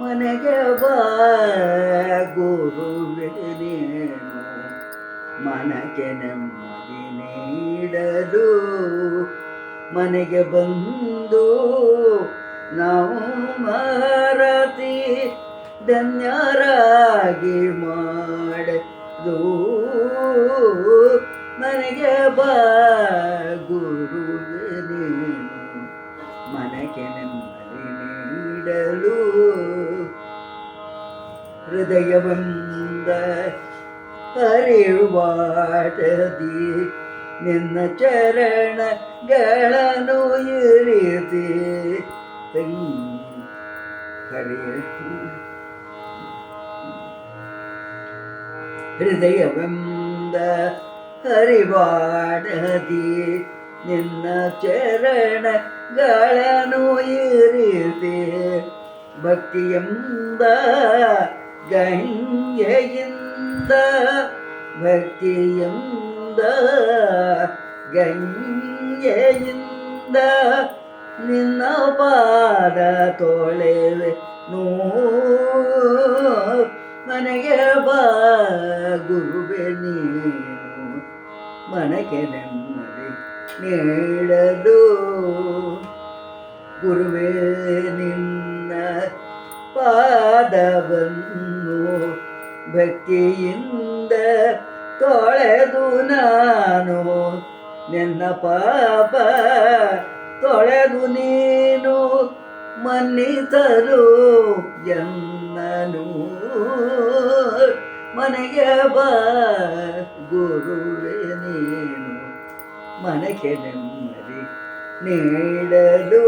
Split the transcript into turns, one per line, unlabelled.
ಮನೆಗೆ ಬಾ ನೀನು. ಮನಕ್ಕೆ ನೆಮ್ಮದಿ ನೀಡಲು ಮನೆಗೆ ಬಂದು ನಾವು ಮಾರತಿ ಧನ್ಯರಾಗಿ ಮಾಡದು. ಮನೆಗೆ ಬಾ ಮನಕ್ಕೆ ನೆಮ್ಮದಿ ನೀಡಲು ಹೃದಯವಂದ ಅರಿವಾಟದಿ ನಿನ್ನ ಚರಣಗಳನ್ನು ಇರಿದಿ ಹರಿಯ ಹೃದಯವೆಂದ ಹರಿವಾಡದಿ ನಿನ್ನ ಚರಣಗಳನ್ನು ಇರಿದೆ ಭಕ್ತಿಯೆಂದ ಗಂಗೆಯಿಂದ ಭಕ್ತಿಯೆಂದ ಗಂಗೆಯಿಂದ ನಿನ್ನ ಪಾದ ತೊಳೆವೆ ನೋ ಮನೆಗೆ ಬಾ ಗುರುವೆ ನೀನು ಮನಕ್ಕೆ ನೆಮ್ಮದಿ ನೀಡಲು. ಗುರುವೇ, ನಿನ್ನ ಪಾದವನ್ನು ಭಕ್ತಿಯಿಂದ ತೊಳೆದು ನಾನು ನಿನ್ನ ಪಾಪ ತೊಳೆದು ನೀನು ಮನ್ನಿಸಲು ಎನ್ನನು. ಮನೆಗೆ ಬಾ ಗುರುವೇ, ನೀನು మనకెనమ్మది నీడలో